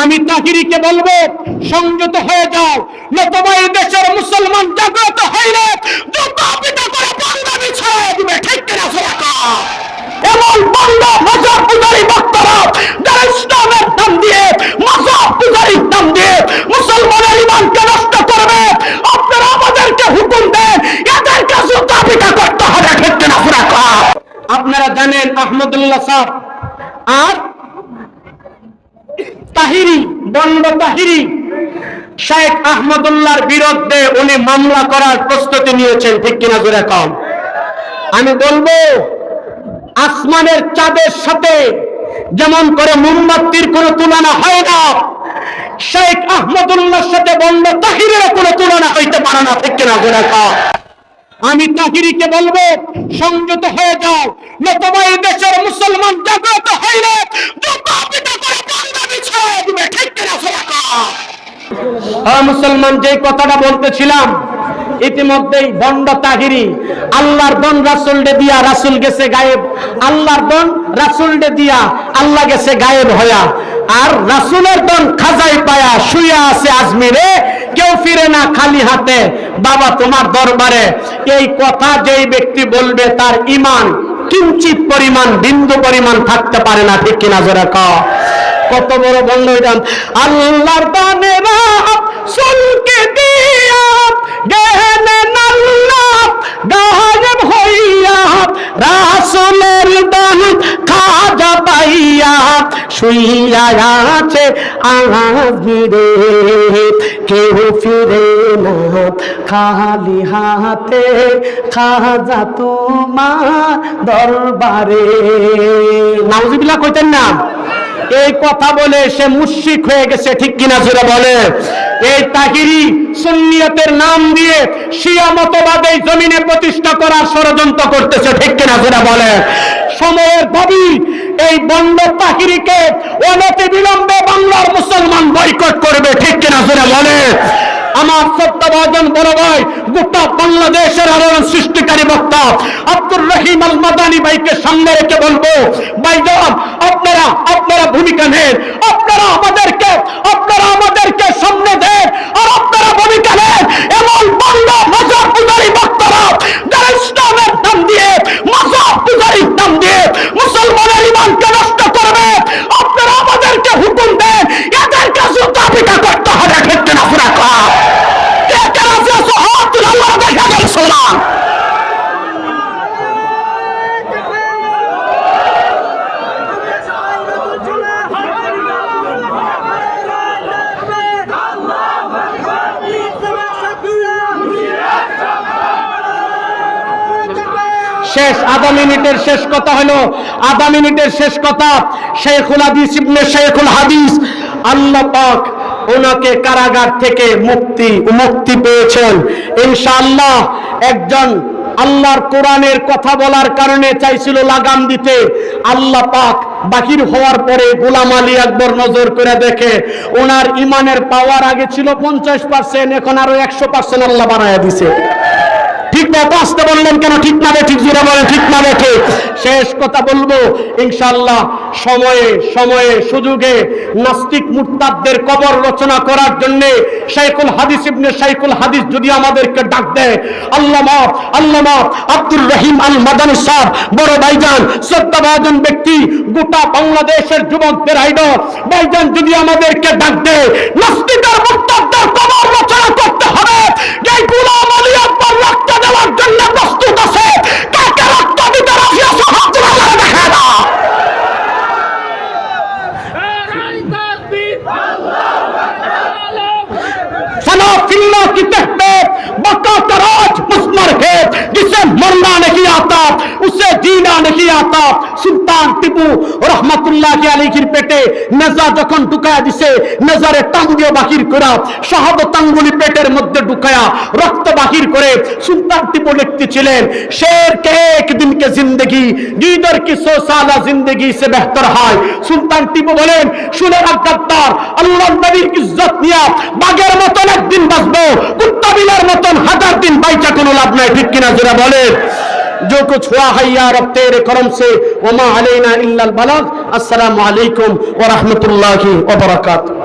আমি তাহিরিকে বলব, সংযত হয়ে যাও। নতুবা এই দেশের মুসলমান জাগ্রত হইলে জুতা পিটা করে বাংলাদেশ ছড়াই দিবে। ঠিক কিনা সরকার এমন বন্ধ মজা পূজারি বক্তারা যারা ইসলামের নাম দিয়ে মজা পূজারির নাম দিয়ে মুসলমানের ইমানকে নষ্ট করবে, আপনারা আমাদেরকে হুকুম দেন এদের কাছে দাবিটা করতে হবে। ঠিক কিনা সরকার আপনারা জানেন আহমদুল্লাহ সাহ আর তাহিরি, বন্ড তাহিরি। শেখ আহমদুল্লাহর বিরুদ্ধে উনি মামলা করার প্রস্তুতি নিয়েছেন, ঠিক কিনা জোরে কম? আমি বলব, আসমানের চাঁদের সাথে যেমন করে মোমবাতির কোনো তুলনা হয় না, শেখ আহমদুল্লাহর সাথে বন্ড তাহিরের কোনো তুলনা হইতে পারে না, ঠিক কিনা জোরে কম? আমি তাহিরিকে বলব, সংযত হয়ে যাও নতুবা দেশের মুসলমান জাগ্রত মুসলমান যে কথাটা বলতেছিলাম, ইতিমধ্যেই বন্ড তাহিরি আল্লাহর দন রাসুল ডে দিয়া রাসুল গেছে গায়েব। আল্লাহর দন রাসুল ডে দিয়া আল্লাহ গেছে গায়েব হয়া আর রাসুলের দন খাজাই পায়া শুয়া আছে আজমিরে। কেউ ফিরে না খালি হাতে। বাবা তোমার দরবারে। এই কথা যেই ব্যক্তি বলবে, তার ইমান কিঞ্চিত পরিমাণ, বিন্দু পরিমাণ থাকতে পারে না, ঠিক কিনা জোরে ক? কত বড় বন্ধ হইতাম আল্লাহর দানেরা সুলকে দিয়া গেহেন আল্লাহ, গায়েব হইয়া রাসুলের দান খাজা পাইয়া শুইয়া আছে আহাজিরে কেউ ফিরে না, খালি হাতে খাজা তোমার দরবারে। নাউজিবিল্লাহ কইতেন না। এই কথা বলে সে মুশিক হয়ে গেছে, ঠিক কিনা জোরে বলে? এই তাহিরি সুন্নিয়তের নাম দিয়ে শিয়া মতবাদ জমিনে প্রতিষ্ঠা করার ষড়যন্ত্র করতেছে, ঠিক কিনা জোরে বলে? সময়ের দাবি এই বন্ড তাহিরিকে অনতি বিলম্বে বাংলার মুসলমান বয়কট করবে, ঠিক কিনা জোরে বলে? আমার সত্যবাদন বড় ভাই, গোটা বাংলাদেশের আলোড়ন সৃষ্টিকারী বক্তা আব্দুর রহিম আল মাদানি ভাইকে সামনে রেখে বলব, ভাইজান, আপনারা আপনারা ভূমিকা নেন, আপনারা আমাদেরকে সামনে দেন আর আপনারা ভূমিকা নেন এমন বাংলা মজার পূজারী বক্তারা যারা ইসলামের নাম দিয়ে মজার পূজারীর নাম দিয়ে মুসলমানের ইমানকে নষ্ট করবে আপনারা আমাদেরকে হুকুম দেন এদের কাছে দাবিটা করতে হবে ঠিক কিনা ফুরাকা মুসলমান শেষ, আধা মিনিটের শেষ কথা হলো, আধা মিনিটের শেষ কথা শেখুল হাদিস ইবনে শেখুল হাদিস। আল্লাহ পাক ওনাকে কারাগার থেকে মুক্তি মুক্তি পেয়েছেন। ইনশাআল্লাহ একজন আল্লাহর কোরআনের কথা বলার কারণে চাইছিল লাগাম দিতে। আল্লাহ পাক বাহির হওয়ার পরে গোলাম আলী আকবর নজর করে দেখে, ওনার ইমানের পাওয়ার আগে ছিল পঞ্চাশ পার্সেন্ট এখন আরও একশো পার্সেন্ট আল্লাহ বানায় দিছে। ঠিক না এত আসতে বললেন কেন? ঠিক না ঠিক জুড়ে বলেন, ঠিক না বেঠে শেষ কথা বলব ইনশাল্লাহ সময়ে সময়ে, সুযোগে নাস্তিক মুরতাদদের কবর রচনা করার জন্য শাইখুল হাদিস ইবনে শাইখুল হাদিস যদি আমাদেরকে ডাক দেয় আল্লামা আল্লামা আব্দুর রহিম আল মাদানী সাহেব, বড় ভাইজান, শ্রদ্ধাভাজন ব্যক্তি, গোটা বাংলাদেশের যুবকদের আইডল। ভাইজান যদি আমাদেরকে ডাক দেয়, নাস্তিকের মুরতাদদের কবর রচনা করতে হবে যে গোলাম আলী আকবর রক্ত দেওয়ার জন্য প্রস্তুত আছে কাকে রক্ত দিতে রাজি আছে হাত তুলে আল্লাহরে দেখায় দাও फना फिल्ला की तहबेब बका का राज मुस्मर है जिसे मरना नहीं आता उसे जीना नहीं आता সুলতান টিপু রহমতুল্লাহ আলীর পেটে নেজা যখন ঢুকায়া দিছে নেজারে টাং দিয়ে বাহির করা শাহাদত আঙ্গুলি পেটের শুকায়া রক্ত বাহির করে সুলতান টিপু ছিলেন শের কে এক দিনকে জিন্দেগি কি সো সালা সে বেহতর হয়। সুলতান টিপু বলেন, শুনে রাখ ডাক্তার নবীর ইজ্জত নিয়া বাঘের মতন একদিন বাঁচবো, কুত্তা মতন হাজার দিন বাইচা কোনো লাভ নাই। ঠিক কিনা যারা বলেন। جو کچھ ہوا ہے یا رب تیرے کرم سے وما علینا الا البلاغ السلام علیکم ورحمۃ اللہ وبرکاتہ